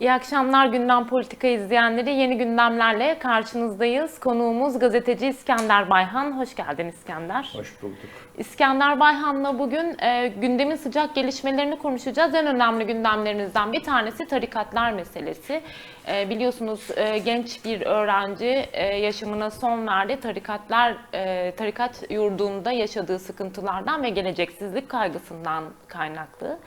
İyi akşamlar gündem politika izleyenleri. Yeni gündemlerle karşınızdayız. Konuğumuz gazeteci İskender Bayhan. Hoş geldin İskender. Hoş bulduk. İskender Bayhan'la bugün e, gündemin sıcak gelişmelerini konuşacağız. En önemli gündemlerinizden bir tanesi tarikatlar meselesi. E, biliyorsunuz e, genç bir öğrenci e, yaşamına son verdi. Tarikatlar, e, tarikat yurdunda yaşadığı sıkıntılardan ve geleceksizlik kaygısından kaynaklı.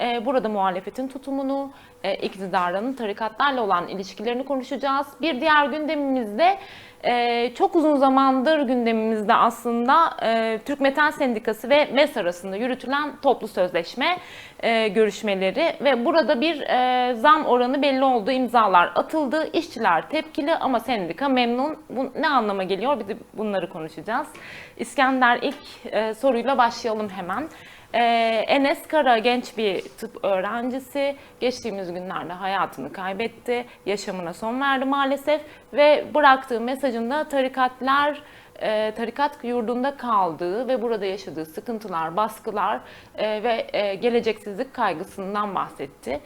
E, burada muhalefetin tutumunu, e, iktidarın tarikatlarla olan ilişkilerini konuşacağız. Bir diğer gündemimizde e, çok uzun zamandır gündemimizde aslında e, Türk Metal Sendikası ve MES arasında yürütülen toplu sözleşme e, görüşmeleri ve burada bir zam oranı belli oldu, imzalar atıldı, işçiler tepkili ama sendika memnun. Bu ne anlama geliyor? Bir de bunları konuşacağız. İskender ilk soruyla başlayalım hemen. Ee, Enes Kara genç bir tıp öğrencisi geçtiğimiz günlerde hayatını kaybetti. Yaşamına son verdi maalesef ve bıraktığı mesajında tarikatlar e, tarikat yurdunda kaldığı ve burada yaşadığı sıkıntılar, baskılar e, ve e, geleceksizlik kaygısından bahsetti.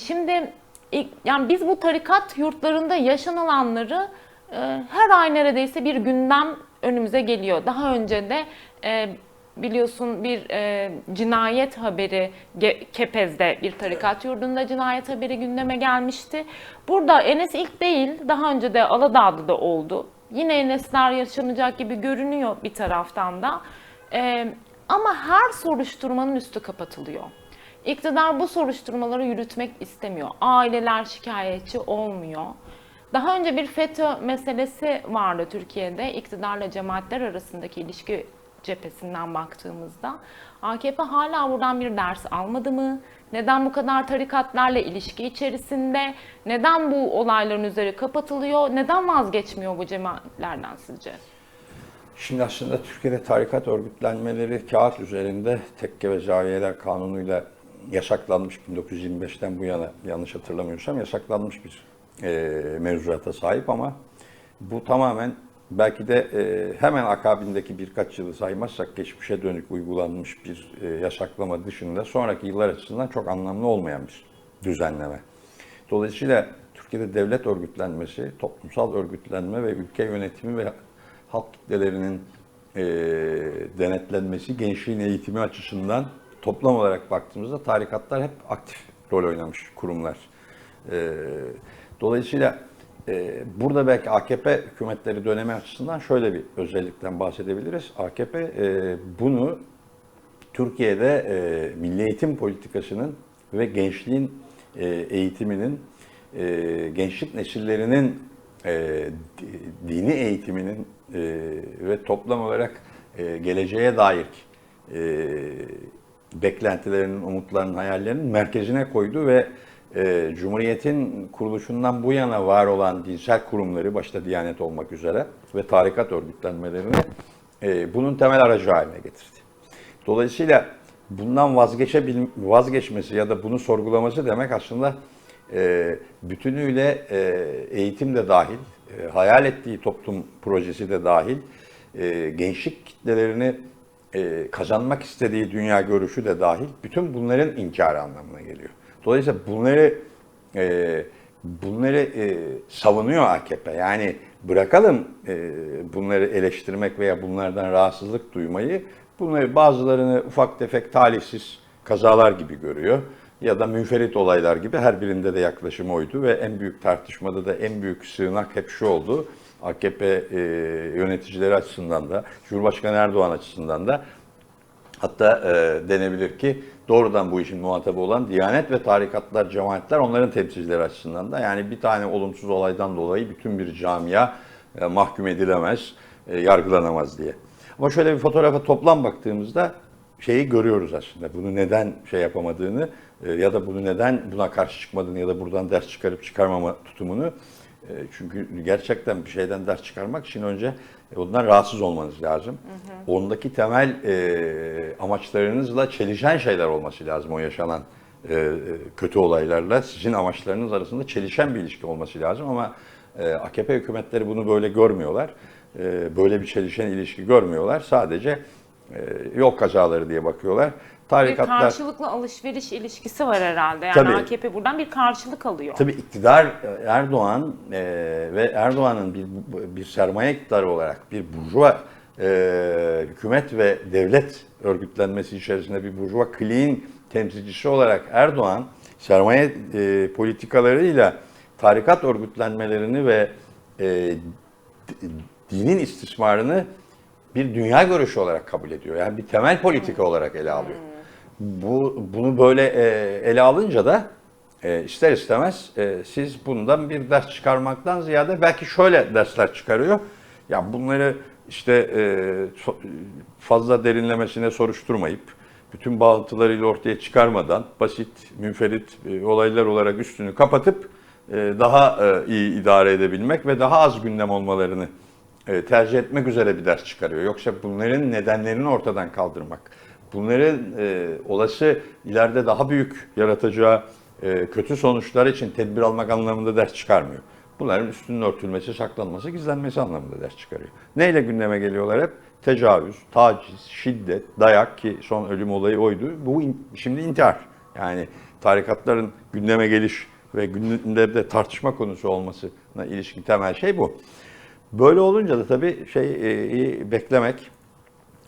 Şimdi yani biz bu tarikat yurtlarında yaşanılanları her ay neredeyse bir gündem önümüze geliyor. Daha önce de biliyorsun bir e, cinayet haberi Kepez'de bir tarikat yurdunda cinayet haberi gündeme gelmişti. Burada Enes ilk değil, daha önce de Aladağ'da da oldu. Yine Enesler yaşanacak gibi görünüyor bir taraftan da. E, ama her soruşturmanın üstü kapatılıyor. İktidar bu soruşturmaları yürütmek istemiyor. Aileler şikayetçi olmuyor. Daha önce bir FETÖ meselesi vardı Türkiye'de. İktidarla cemaatler arasındaki ilişki cephesinden baktığımızda. AKP hala buradan bir ders almadı mı? Neden bu kadar tarikatlarla ilişki içerisinde? Neden bu olayların üzeri kapatılıyor? Neden vazgeçmiyor bu cemaatlerden sizce? Şimdi aslında Türkiye'de tarikat örgütlenmeleri kağıt üzerinde tekke ve zaviyeler kanunuyla yasaklanmış 1925'ten bu yana yanlış hatırlamıyorsam yasaklanmış bir e, mevzuata sahip ama bu tamamen belki de e, hemen akabindeki birkaç yılı saymazsak geçmişe dönük uygulanmış bir e, yasaklama dışında sonraki yıllar açısından çok anlamlı olmayan bir düzenleme. Dolayısıyla Türkiye'de devlet örgütlenmesi, toplumsal örgütlenme ve ülke yönetimi ve halk kitlelerinin e, denetlenmesi, gençliğin eğitimi açısından toplam olarak baktığımızda tarikatlar hep aktif rol oynamış kurumlar. E, dolayısıyla burada belki AKP hükümetleri dönemi açısından şöyle bir özellikten bahsedebiliriz. AKP e, bunu Türkiye'de e, milli eğitim politikasının ve gençliğin e, eğitiminin, gençlik nesillerinin di- dini eğitiminin ve toplam olarak geleceğe dair beklentilerinin, umutlarının, hayallerinin merkezine koydu ve e, Cumhuriyet'in kuruluşundan bu yana var olan dinsel kurumları, başta Diyanet olmak üzere ve tarikat örgütlenmelerini e, bunun temel aracı haline getirdi. Dolayısıyla bundan vazgeçebil vazgeçmesi ya da bunu sorgulaması demek aslında e, bütünüyle e, eğitim de dahil, e, hayal ettiği toplum projesi de dahil, e, gençlik kitlelerini e, kazanmak istediği dünya görüşü de dahil, bütün bunların inkarı anlamına geliyor. Dolayısıyla bunları e, bunları e, savunuyor AKP. Yani bırakalım e, bunları eleştirmek veya bunlardan rahatsızlık duymayı. Bunları bazılarını ufak tefek talihsiz kazalar gibi görüyor. Ya da münferit olaylar gibi her birinde de yaklaşım oydu ve en büyük tartışmada da en büyük sığınak hep şu oldu. AKP e, yöneticileri açısından da, Cumhurbaşkanı Erdoğan açısından da Hatta e, denebilir ki doğrudan bu işin muhatabı olan Diyanet ve tarikatlar, cemaatler onların temsilcileri açısından da yani bir tane olumsuz olaydan dolayı bütün bir camia e, mahkum edilemez, e, yargılanamaz diye. Ama şöyle bir fotoğrafa toplam baktığımızda şeyi görüyoruz aslında. Bunu neden şey yapamadığını e, ya da bunu neden buna karşı çıkmadığını ya da buradan ders çıkarıp çıkarmama tutumunu Çünkü gerçekten bir şeyden ders çıkarmak için önce ondan rahatsız olmanız lazım. Ondaki temel e, amaçlarınızla çelişen şeyler olması lazım o yaşanan e, kötü olaylarla. Sizin amaçlarınız arasında çelişen bir ilişki olması lazım ama e, AKP hükümetleri bunu böyle görmüyorlar. E, böyle bir çelişen ilişki görmüyorlar. Sadece e, yol kazaları diye bakıyorlar. Bir Tarikatlar karşılıklı alışveriş ilişkisi var herhalde. Yani Tabii. AKP buradan bir karşılık alıyor. Tabii iktidar Erdoğan e, ve Erdoğan'ın bir, bir sermaye iktidarı olarak bir burjuva e, hükümet ve devlet örgütlenmesi içerisinde bir burjuva kliğin temsilcisi olarak Erdoğan sermaye e, politikalarıyla tarikat örgütlenmelerini ve e, dinin istismarını bir dünya görüşü olarak kabul ediyor. Yani bir temel politika olarak ele alıyor. Bu bunu böyle e, ele alınca da e, ister istemez e, siz bundan bir ders çıkarmaktan ziyade belki şöyle dersler çıkarıyor. Ya bunları işte e, fazla derinlemesine soruşturmayıp bütün bağlantılarıyla ortaya çıkarmadan basit, münferit e, olaylar olarak üstünü kapatıp e, daha e, iyi idare edebilmek ve daha az gündem olmalarını e, tercih etmek üzere bir ders çıkarıyor. Yoksa bunların nedenlerini ortadan kaldırmak, bunların e, olası ileride daha büyük yaratacağı e, kötü sonuçlar için tedbir almak anlamında ders çıkarmıyor. Bunların üstünün örtülmesi, saklanması, gizlenmesi anlamında ders çıkarıyor. Neyle gündeme geliyorlar hep? Tecavüz, taciz, şiddet, dayak ki son ölüm olayı oydu. Bu in- şimdi intihar. Yani tarikatların gündeme geliş ve gündemde tartışma konusu olmasına ilişkin temel şey bu. Böyle olunca da tabii şey beklemek e,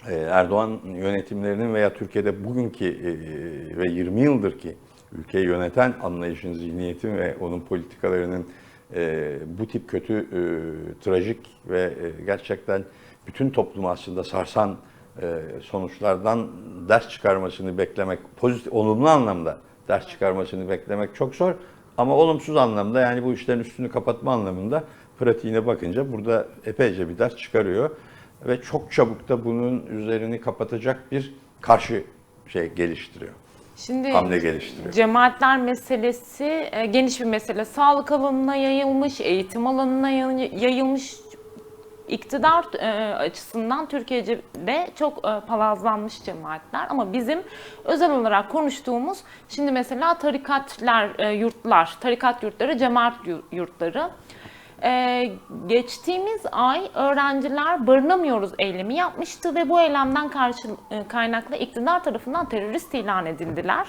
Erdoğan yönetimlerinin veya Türkiye'de bugünkü e, ve 20 yıldır ki ülkeyi yöneten anlayışın, zihniyetin ve onun politikalarının e, bu tip kötü, e, trajik ve e, gerçekten bütün toplumu aslında sarsan e, sonuçlardan ders çıkarmasını beklemek, pozitif, olumlu anlamda ders çıkarmasını beklemek çok zor. Ama olumsuz anlamda yani bu işlerin üstünü kapatma anlamında pratiğine bakınca burada epeyce bir ders çıkarıyor. Ve çok çabuk da bunun üzerini kapatacak bir karşı şey geliştiriyor. Şimdi Hamle geliştiriyor. cemaatler meselesi e, geniş bir mesele. Sağlık alanına yayılmış, eğitim alanına yay- yayılmış. iktidar e, açısından Türkiye'de çok e, palazlanmış cemaatler ama bizim özel olarak konuştuğumuz şimdi mesela tarikatlar, e, yurtlar, tarikat yurtları, cemaat yu- yurtları. Ee, geçtiğimiz ay öğrenciler barınamıyoruz eylemi yapmıştı ve bu eylemden karşı, e, kaynaklı iktidar tarafından terörist ilan edildiler.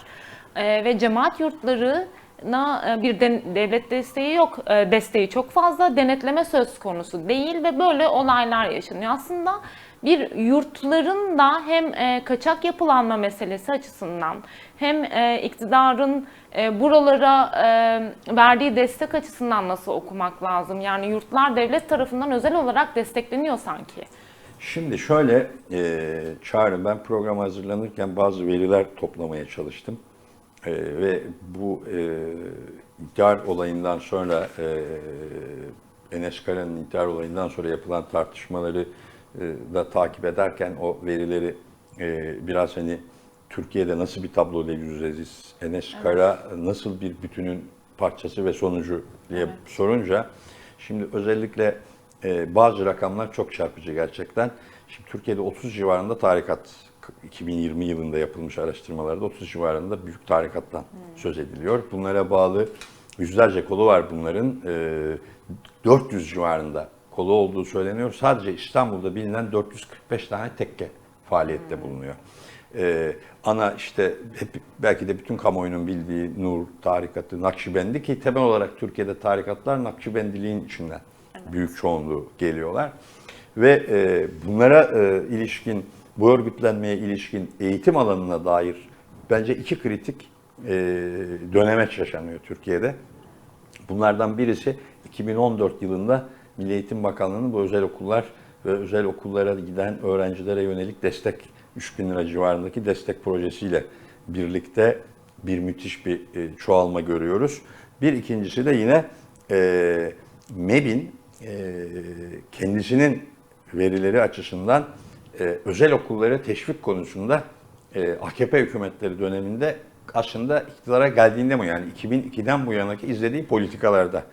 Ee, ve cemaat yurtlarına e, bir den- devlet desteği yok, e, desteği çok fazla, denetleme söz konusu değil ve böyle olaylar yaşanıyor. Aslında bir yurtların da hem e, kaçak yapılanma meselesi açısından hem e, iktidarın e, buralara e, verdiği destek açısından nasıl okumak lazım? Yani yurtlar devlet tarafından özel olarak destekleniyor sanki. Şimdi şöyle e, Çağrı ben program hazırlanırken bazı veriler toplamaya çalıştım. E, ve bu e, intihar olayından sonra e, Enes Kara'nın intihar olayından sonra yapılan tartışmaları e, da takip ederken o verileri e, biraz hani Türkiye'de nasıl bir tabloyla yüz yüzeyiz, Enes Kara nasıl bir bütünün parçası ve sonucu diye sorunca şimdi özellikle e, bazı rakamlar çok çarpıcı gerçekten. Şimdi Türkiye'de 30 civarında tarikat 2020 yılında yapılmış araştırmalarda 30 civarında büyük tarikattan söz ediliyor. Bunlara bağlı yüzlerce kolu var bunların. E, 400 civarında kolu olduğu söyleniyor. Sadece İstanbul'da bilinen 445 tane tekke faaliyette bulunuyor. Ee, ana işte hep, belki de bütün kamuoyunun bildiği Nur tarikatı, Nakşibendi ki temel olarak Türkiye'de tarikatlar Nakşibendiliğin içinden büyük çoğunluğu geliyorlar. Ve e, bunlara e, ilişkin, bu örgütlenmeye ilişkin eğitim alanına dair bence iki kritik e, dönemeç yaşanıyor Türkiye'de. Bunlardan birisi 2014 yılında Milli Eğitim Bakanlığı'nın bu özel okullar ve özel okullara giden öğrencilere yönelik destek 3 bin lira civarındaki destek projesiyle birlikte bir müthiş bir e, çoğalma görüyoruz. Bir ikincisi de yine e, MEB'in e, kendisinin verileri açısından e, özel okullara teşvik konusunda e, AKP hükümetleri döneminde aslında iktidara geldiğinde mi yani 2002'den bu yanaki izlediği politikalarda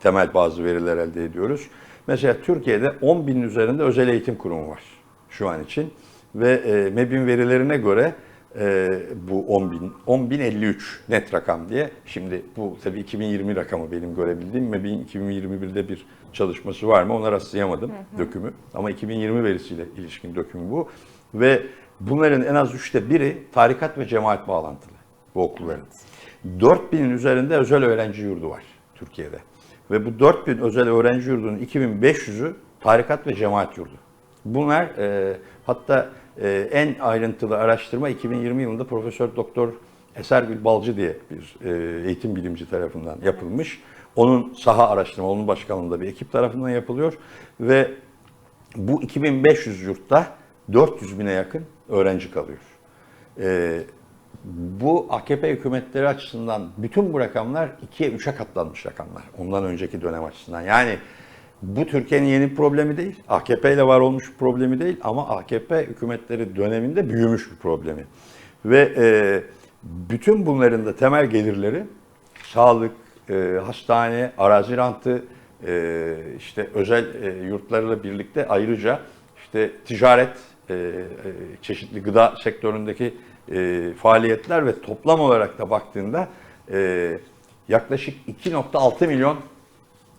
temel bazı veriler elde ediyoruz. Mesela Türkiye'de 10 binin üzerinde özel eğitim kurumu var şu an için ve e, MEB'in verilerine göre e, bu 10 bin, 10 bin 53 net rakam diye. Şimdi bu tabii 2020 rakamı benim görebildiğim. MEB'in 2021'de bir çalışması var mı ona rastlayamadım dökümü. Ama 2020 verisiyle ilişkin dökümü bu. Ve Bunların en az üçte biri tarikat ve cemaat bağlantılı bu okulların. 4000'in üzerinde özel öğrenci yurdu var Türkiye'de. Ve bu 4000 özel öğrenci yurdunun 2500'ü tarikat ve cemaat yurdu. Bunlar e, hatta e, en ayrıntılı araştırma 2020 yılında Profesör Doktor Esergül Balcı diye bir e, eğitim bilimci tarafından yapılmış. Onun saha araştırma, onun başkanlığında bir ekip tarafından yapılıyor ve bu 2500 yurtta 400 bine yakın öğrenci kalıyor. Ee, bu AKP hükümetleri açısından bütün bu rakamlar 2'ye 3'e katlanmış rakamlar. Ondan önceki dönem açısından. Yani bu Türkiye'nin yeni problemi değil. AKP ile var olmuş bir problemi değil ama AKP hükümetleri döneminde büyümüş bir problemi. Ve e, bütün bunların da temel gelirleri sağlık, e, hastane, arazi rantı, e, işte özel e, yurtlarla birlikte ayrıca işte ticaret, e, e, çeşitli gıda sektöründeki e, faaliyetler ve toplam olarak da baktığında e, yaklaşık 2.6 milyon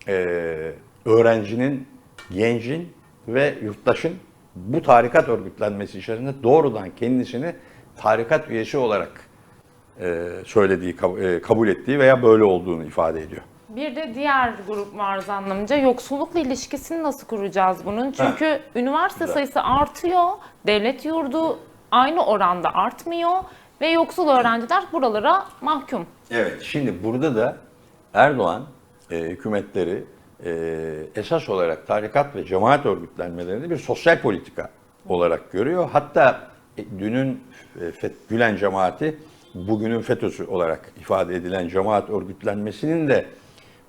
e, öğrencinin, gencin ve yurttaşın bu tarikat örgütlenmesi içerisinde doğrudan kendisini tarikat üyesi olarak e, söylediği, e, kabul ettiği veya böyle olduğunu ifade ediyor. Bir de diğer grup var zannımca. Yoksullukla ilişkisini nasıl kuracağız bunun? Çünkü üniversite Güzel. sayısı artıyor, devlet yurdu aynı oranda artmıyor ve yoksul öğrenciler buralara mahkum. Evet, şimdi burada da Erdoğan e, hükümetleri e, esas olarak tarikat ve cemaat örgütlenmelerini bir sosyal politika olarak görüyor. Hatta e, dünün e, Gülen cemaati bugünün FETÖ'sü olarak ifade edilen cemaat örgütlenmesinin de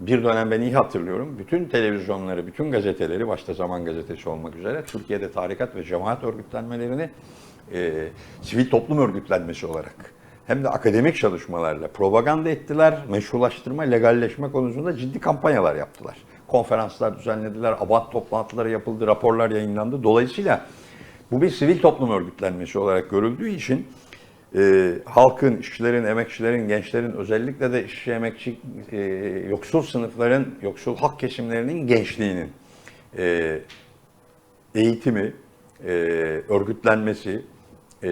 bir dönem ben iyi hatırlıyorum. Bütün televizyonları, bütün gazeteleri, başta Zaman Gazetesi olmak üzere Türkiye'de tarikat ve cemaat örgütlenmelerini e, sivil toplum örgütlenmesi olarak hem de akademik çalışmalarla propaganda ettiler, meşrulaştırma, legalleşme konusunda ciddi kampanyalar yaptılar. Konferanslar düzenlediler, abat toplantıları yapıldı, raporlar yayınlandı. Dolayısıyla bu bir sivil toplum örgütlenmesi olarak görüldüğü için e, halkın, işçilerin, emekçilerin, gençlerin özellikle de işçi, emekçi, e, yoksul sınıfların, yoksul halk kesimlerinin gençliğinin e, eğitimi, e, örgütlenmesi e,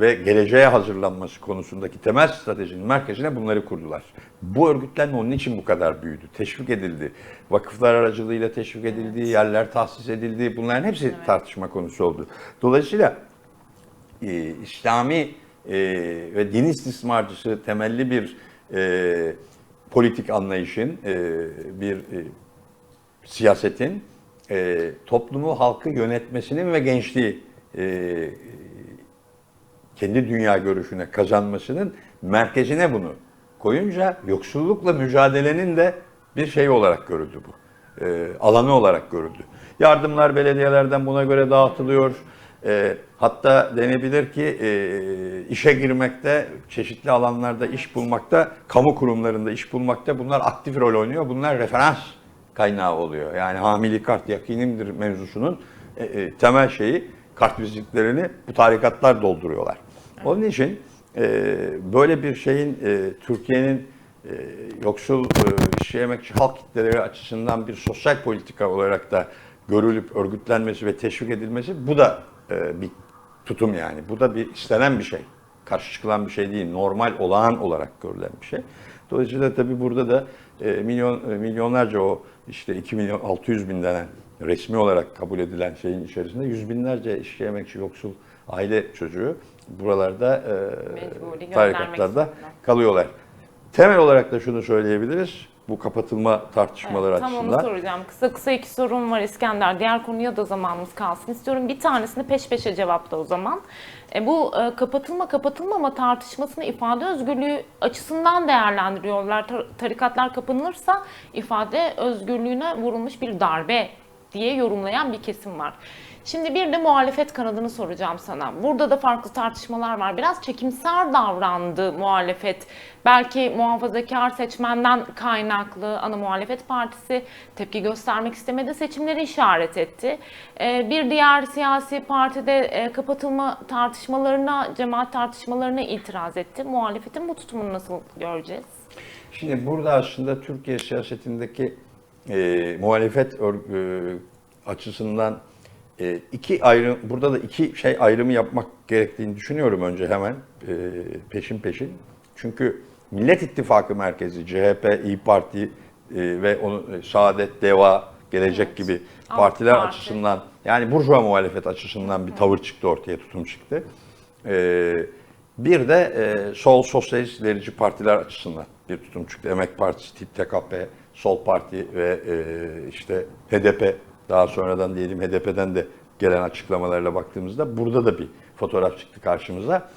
ve geleceğe hazırlanması konusundaki temel stratejinin merkezine bunları kurdular. Bu örgütlenme onun için bu kadar büyüdü, teşvik edildi. Vakıflar aracılığıyla teşvik edildi, yerler tahsis edildi. Bunların hepsi tartışma konusu oldu. Dolayısıyla e, İslami e, ve din istismarcısı temelli bir e, politik anlayışın, e, bir e, siyasetin e, toplumu, halkı yönetmesinin ve gençliği e, kendi dünya görüşüne kazanmasının merkezine bunu koyunca yoksullukla mücadelenin de bir şey olarak görüldü bu. E, alanı olarak görüldü. Yardımlar belediyelerden buna göre dağıtılıyor. E, hatta denebilir ki e, işe girmekte, çeşitli alanlarda iş bulmakta, kamu kurumlarında iş bulmakta bunlar aktif rol oynuyor. Bunlar referans kaynağı oluyor. Yani hamili kart yakinimdir mevzusunun e, e, temel şeyi kart vizitlerini bu tarikatlar dolduruyorlar. Onun için e, böyle bir şeyin e, Türkiye'nin e, yoksul e, işçi emekçi halk kitleleri açısından bir sosyal politika olarak da görülüp örgütlenmesi ve teşvik edilmesi bu da e, bir tutum yani. Bu da bir istenen bir şey. Karşı çıkılan bir şey değil. Normal olağan olarak görülen bir şey. Dolayısıyla tabii burada da e, milyon e, milyonlarca o işte 2 milyon 600 bin denen resmi olarak kabul edilen şeyin içerisinde yüz binlerce işçi emekçi yoksul aile çocuğu buralarda e, tarikatlarda kalıyorlar. Temel olarak da şunu söyleyebiliriz. Bu kapatılma tartışmaları Evet, tam onu açısından. soracağım. Kısa kısa iki sorum var İskender. Diğer konuya da zamanımız kalsın istiyorum. Bir tanesini peş peşe cevapla o zaman. E, bu e, kapatılma kapatılmama tartışmasını ifade özgürlüğü açısından değerlendiriyorlar. Tar- tarikatlar kapanırsa ifade özgürlüğüne vurulmuş bir darbe diye yorumlayan bir kesim var. Şimdi bir de muhalefet kanadını soracağım sana. Burada da farklı tartışmalar var. Biraz çekimser davrandı muhalefet. Belki muhafazakar seçmenden kaynaklı ana muhalefet partisi tepki göstermek istemedi. Seçimleri işaret etti. Ee, Bir diğer siyasi partide e, kapatılma tartışmalarına, cemaat tartışmalarına itiraz etti. Muhalefetin bu tutumunu nasıl göreceğiz? Şimdi burada aslında Türkiye siyasetindeki e, muhalefet e, açısından e, iki ayrı burada da iki şey ayrımı yapmak gerektiğini düşünüyorum önce hemen e, peşin peşin. Çünkü Millet İttifakı merkezi CHP, İyi Parti e, ve onu e, Saadet, Deva, Gelecek gibi Alt partiler parti. açısından yani burjuva muhalefet açısından bir tavır çıktı ortaya, tutum çıktı. E, bir de e, sol sosyalist ilerici partiler açısından bir tutum çıktı. Emek Partisi, tip TKP, Sol Parti ve e, işte HDP daha sonradan diyelim HDP'den de gelen açıklamalarla baktığımızda burada da bir fotoğraf çıktı karşımıza.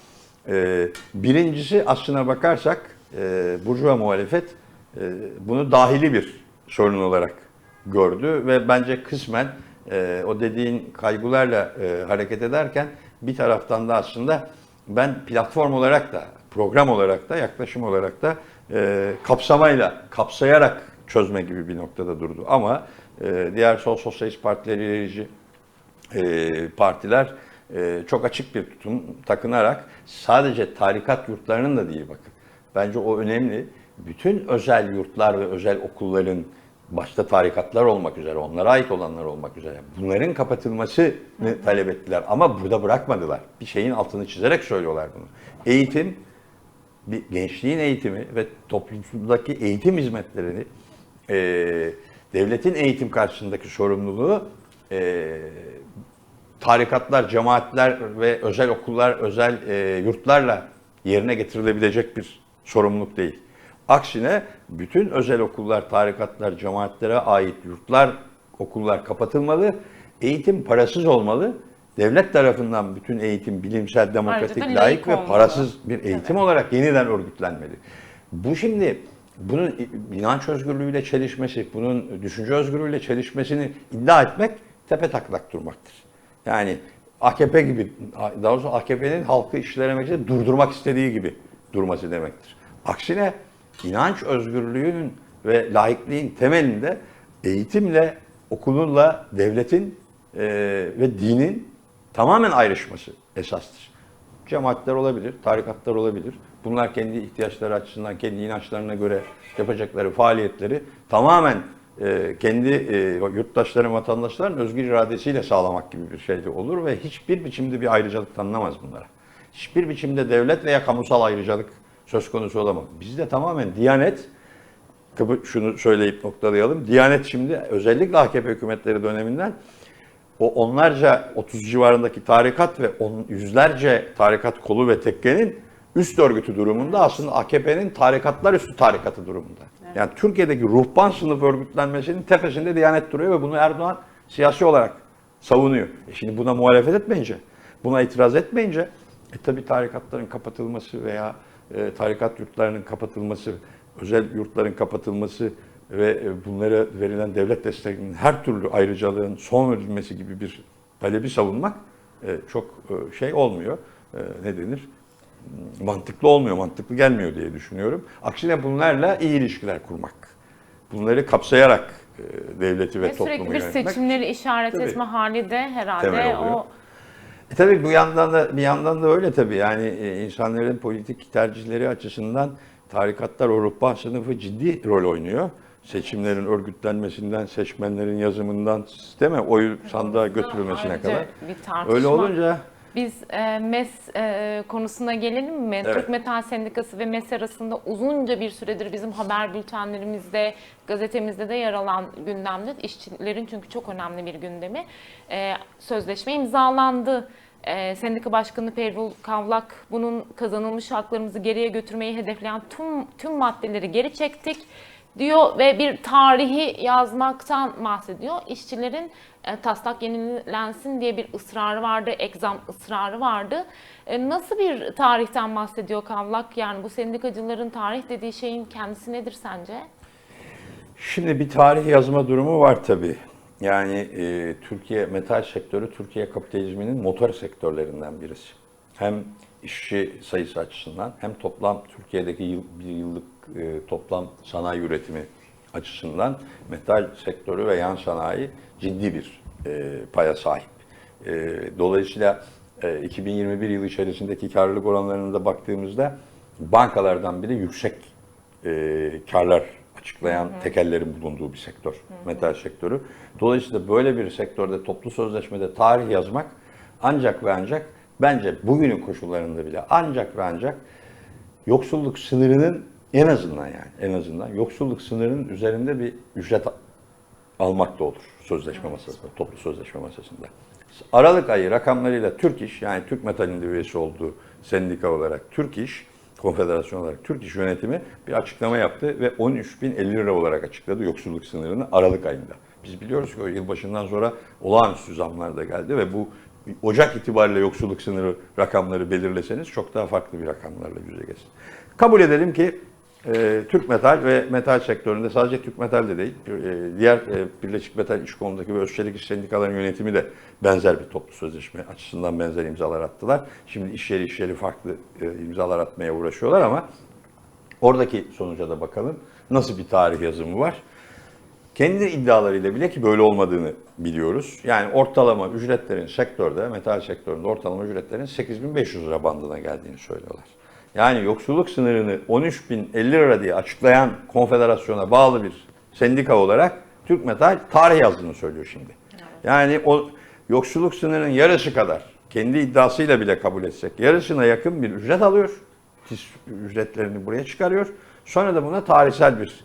E, birincisi aslına bakarsak e, burjuva muhalefet e, bunu dahili bir sorun olarak gördü ve bence kısmen e, o dediğin kaygılarla e, hareket ederken bir taraftan da aslında ben platform olarak da, program olarak da, yaklaşım olarak da kapsamayla, kapsayarak çözme gibi bir noktada durdu. Ama e, diğer sol sosyalist partiler, ilerici e, partiler e, çok açık bir tutum takınarak sadece tarikat yurtlarının da değil bakın. Bence o önemli. Bütün özel yurtlar ve özel okulların başta tarikatlar olmak üzere, onlara ait olanlar olmak üzere bunların kapatılmasını talep ettiler. Ama burada bırakmadılar. Bir şeyin altını çizerek söylüyorlar bunu. Eğitim, bir gençliğin eğitimi ve toplumdaki eğitim hizmetlerini e, devletin eğitim karşısındaki sorumluluğu e, tarikatlar, cemaatler ve özel okullar, özel e, yurtlarla yerine getirilebilecek bir sorumluluk değil. Aksine bütün özel okullar, tarikatlar, cemaatlere ait yurtlar, okullar kapatılmalı. Eğitim parasız olmalı. Devlet tarafından bütün eğitim bilimsel, demokratik, layık ve olmalı. parasız bir eğitim olarak yeniden örgütlenmeli. Bu şimdi bunun inanç özgürlüğüyle çelişmesi, bunun düşünce özgürlüğüyle çelişmesini iddia etmek tepe taklak durmaktır. Yani AKP gibi, daha doğrusu AKP'nin halkı işlemekte durdurmak istediği gibi durması demektir. Aksine inanç özgürlüğünün ve laikliğin temelinde eğitimle, okulunla, devletin e, ve dinin tamamen ayrışması esastır. Cemaatler olabilir, tarikatlar olabilir. Bunlar kendi ihtiyaçları açısından, kendi inançlarına göre yapacakları faaliyetleri tamamen e, kendi e, yurttaşların, vatandaşların özgür iradesiyle sağlamak gibi bir şey de olur ve hiçbir biçimde bir ayrıcalık tanınamaz bunlara. Hiçbir biçimde devlet veya kamusal ayrıcalık söz konusu olamaz. Bizde tamamen Diyanet, şunu söyleyip noktalayalım. Diyanet şimdi özellikle AKP hükümetleri döneminden o onlarca 30 civarındaki tarikat ve on, yüzlerce tarikat kolu ve tekkenin üst örgütü durumunda aslında AKP'nin tarikatlar üstü tarikatı durumunda. Yani Türkiye'deki ruhban sınıf örgütlenmesinin tepesinde Diyanet duruyor ve bunu Erdoğan siyasi olarak savunuyor. E şimdi buna muhalefet etmeyince, buna itiraz etmeyince e tabi tarikatların kapatılması veya e, tarikat yurtlarının kapatılması, özel yurtların kapatılması ve e, bunlara verilen devlet desteklerinin her türlü ayrıcalığın son verilmesi gibi bir talebi savunmak e, çok e, şey olmuyor. Ne denir? Mantıklı olmuyor, mantıklı gelmiyor diye düşünüyorum. Aksine bunlarla iyi ilişkiler kurmak. Bunları kapsayarak e, devleti ve, Ve toplumu sürekli bir yönetmek. seçimleri işaret Tabii. etme hali de herhalde o E tabii bu yandan da bir yandan da öyle tabii yani e, insanların politik tercihleri açısından tarikatlar ruhban sınıfı ciddi rol oynuyor. Seçimlerin örgütlenmesinden, seçmenlerin yazımından sisteme oyu sandığa götürülmesine kadar. Öyle olunca Biz e, MES e, konusuna gelelim mi? Evet. Türk Metal Sendikası ve MES arasında uzunca bir süredir bizim haber bültenlerimizde, gazetemizde de yer alan gündemde. işçilerin çünkü çok önemli bir gündemi. E, sözleşme imzalandı. E, Sendika Başkanı Pervul Kavlak bunun kazanılmış haklarımızı geriye götürmeyi hedefleyen tüm tüm maddeleri geri çektik diyor ve bir tarihi yazmaktan bahsediyor. İşçilerin taslak yenilensin diye bir ısrarı vardı, egzam ısrarı vardı. E, nasıl bir tarihten bahsediyor Kavlak? Yani bu sendikacıların tarih dediği şeyin kendisi nedir sence? Şimdi bir tarih yazma durumu var tabii. Yani e, Türkiye metal sektörü Türkiye kapitalizminin motor sektörlerinden birisi. Hem işçi sayısı açısından hem toplam Türkiye'deki yıl, bir yıllık e, toplam sanayi üretimi açısından metal sektörü ve yan sanayi ciddi bir e, paya sahip. E, dolayısıyla e, 2021 yılı içerisindeki karlılık oranlarına da baktığımızda bankalardan bile yüksek e, karlar açıklayan tekellerin bulunduğu bir sektör, metal sektörü. Dolayısıyla böyle bir sektörde toplu sözleşmede tarih yazmak ancak ve ancak bence bugünün koşullarında bile ancak ve ancak yoksulluk sınırının en azından yani en azından yoksulluk sınırının üzerinde bir ücret almak da olur sözleşme masasında, toplu sözleşme masasında. Aralık ayı rakamlarıyla Türk İş, yani Türk Metal'in üyesi olduğu sendika olarak Türk İş, konfederasyon olarak Türk İş yönetimi bir açıklama yaptı ve 13.050 lira olarak açıkladı yoksulluk sınırını Aralık ayında. Biz biliyoruz ki o yılbaşından sonra olağanüstü zamlar da geldi ve bu Ocak itibariyle yoksulluk sınırı rakamları belirleseniz çok daha farklı bir rakamlarla yüze geçsin. Kabul edelim ki e, Türk Metal ve metal sektöründe sadece Türk Metal de değil, e, diğer e, Birleşik Metal İş Kolundaki ve Özçelik İş Sendikaların yönetimi de benzer bir toplu sözleşme açısından benzer imzalar attılar. Şimdi iş yeri iş yeri farklı e, imzalar atmaya uğraşıyorlar ama oradaki sonuca da bakalım. Nasıl bir tarih yazımı var? Kendi iddialarıyla bile ki böyle olmadığını biliyoruz. Yani ortalama ücretlerin sektörde, metal sektöründe ortalama ücretlerin 8500 lira bandına geldiğini söylüyorlar. Yani yoksulluk sınırını 13.050 lira diye açıklayan konfederasyona bağlı bir sendika olarak Türk Metal tarih yazdığını söylüyor şimdi. Yani o yoksulluk sınırının yarısı kadar kendi iddiasıyla bile kabul etsek yarısına yakın bir ücret alıyor. TİS ücretlerini buraya çıkarıyor. Sonra da buna tarihsel bir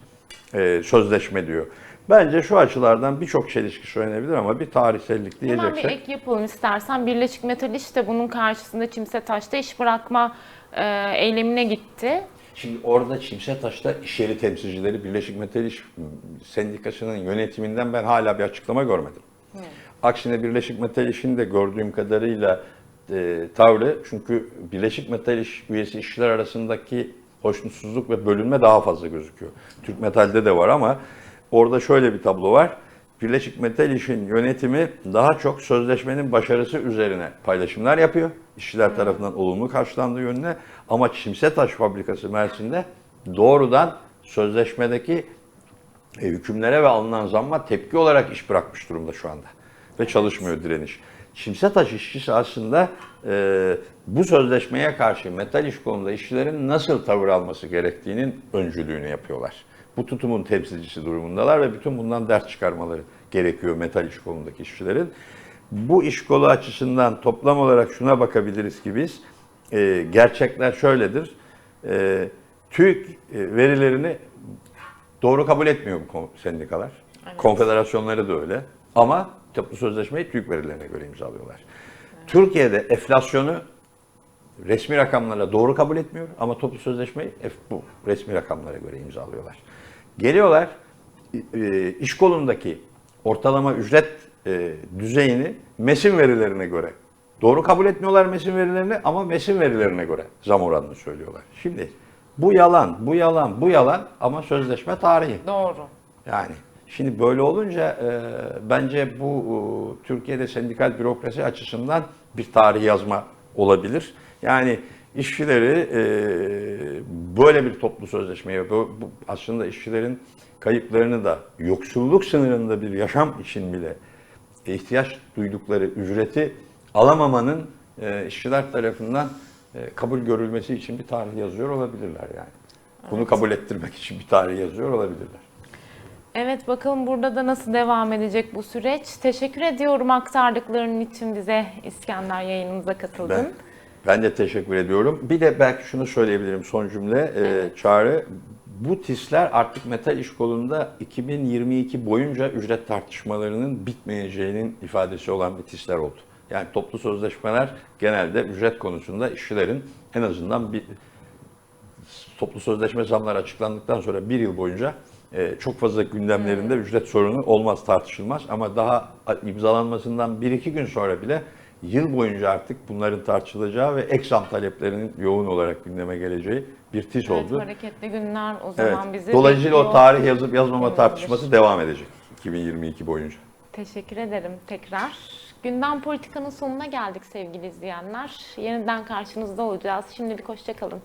e, sözleşme diyor. Bence şu açılardan birçok çelişki söylenebilir ama bir tarihsellik Hemen bir diyeceksek ek yapalım istersen. Birleşik Metal İş de bunun karşısında Çimse Taş'ta iş bırakma e, eylemine gitti. Şimdi orada Çimsetaş'ta iş yeri temsilcileri Birleşik Metal İş Sendikası'nın yönetiminden ben hala bir açıklama görmedim. Aksine Birleşik Metal İş'in de gördüğüm kadarıyla e, tavrı çünkü Birleşik Metal İş üyesi işçiler arasındaki hoşnutsuzluk ve bölünme daha fazla gözüküyor. Türk Metal'de de var ama orada şöyle bir tablo var. Birleşik Metal İş'in yönetimi daha çok sözleşmenin başarısı üzerine paylaşımlar yapıyor. İşçiler tarafından olumlu karşılandığı yönüne. Ama Çimsetaş Fabrikası Mersin'de doğrudan sözleşmedeki e, hükümlere ve alınan zamma tepki olarak iş bırakmış durumda şu anda. Ve çalışmıyor direniş. Çimsetaş işçisi aslında e, bu sözleşmeye karşı metal iş konusunda işçilerin nasıl tavır alması gerektiğinin öncülüğünü yapıyorlar. Bu tutumun temsilcisi durumundalar ve bütün bundan ders çıkarmaları gerekiyor metal iş kolundaki işçilerin. Bu iş kolu açısından toplam olarak şuna bakabiliriz ki biz, e, gerçekler şöyledir. E, TÜİK e, verilerini doğru kabul etmiyor bu sendikalar. Konfederasyonları da öyle. Ama toplu sözleşmeyi TÜİK verilerine göre imzalıyorlar. Türkiye'de enflasyonu resmi rakamlarla doğru kabul etmiyor ama toplu sözleşmeyi bu resmi rakamlara göre imzalıyorlar. Geliyorlar e, iş kolundaki ortalama ücret e, düzeyini MES'in verilerine göre doğru kabul etmiyorlar MES'in verilerini ama MES'in verilerine göre zam oranını söylüyorlar. Şimdi bu yalan, bu yalan, bu yalan ama sözleşme tarihi. Doğru. Yani şimdi böyle olunca e, bence bu e, Türkiye'de sendikal bürokrasi açısından bir tarih yazma olabilir. Yani işçileri e, böyle bir toplu sözleşmeye, bu, bu aslında işçilerin kayıplarını da yoksulluk sınırında bir yaşam için bile ihtiyaç duydukları ücreti alamamanın e, işçiler tarafından e, kabul görülmesi için bir tarih yazıyor olabilirler yani. Bunu kabul ettirmek için bir tarih yazıyor olabilirler. Evet bakalım burada da nasıl devam edecek bu süreç. Teşekkür ediyorum aktardıkların için bize İskender yayınımıza katıldın. Ben, ben de teşekkür ediyorum. Bir de belki şunu söyleyebilirim son cümle. Ee, Çağrı, bu TİS'ler artık metal iş kolunda 2022 boyunca ücret tartışmalarının bitmeyeceğinin ifadesi olan bir TİS'ler oldu. Yani toplu sözleşmeler genelde ücret konusunda işçilerin en azından bir toplu sözleşme zamları açıklandıktan sonra bir yıl boyunca e, çok fazla gündemlerinde ücret sorunu olmaz, tartışılmaz. Ama daha imzalanmasından bir iki gün sonra bile yıl boyunca artık bunların tartışılacağı ve ek zam taleplerinin yoğun olarak gündeme geleceği bir tiz Evet, oldu. hareketli günler o Evet. zaman bizi Dolayısıyla o tarih yazıp yazmama Olabilir. tartışması devam edecek 2022 boyunca. Teşekkür ederim tekrar. Gündem politikanın sonuna geldik sevgili izleyenler. Yeniden karşınızda olacağız. Şimdilik hoşçakalın.